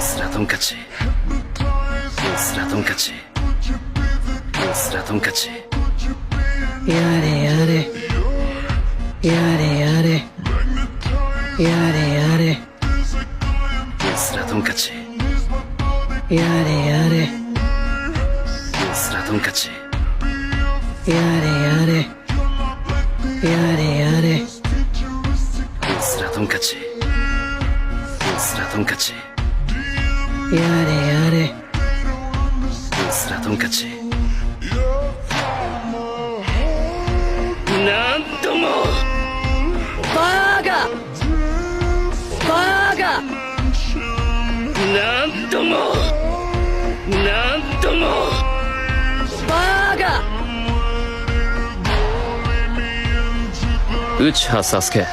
スラトンカチスラトンカチスラトンカチやれやれやれやれやれやれスラトンカチやれやれスラトンカチやれやれやれやれスラトンカチスラトンカチやれやれ。スラトンカチなんとも。バーガバーガなんとも。なんとも。バーガ内葉サスケ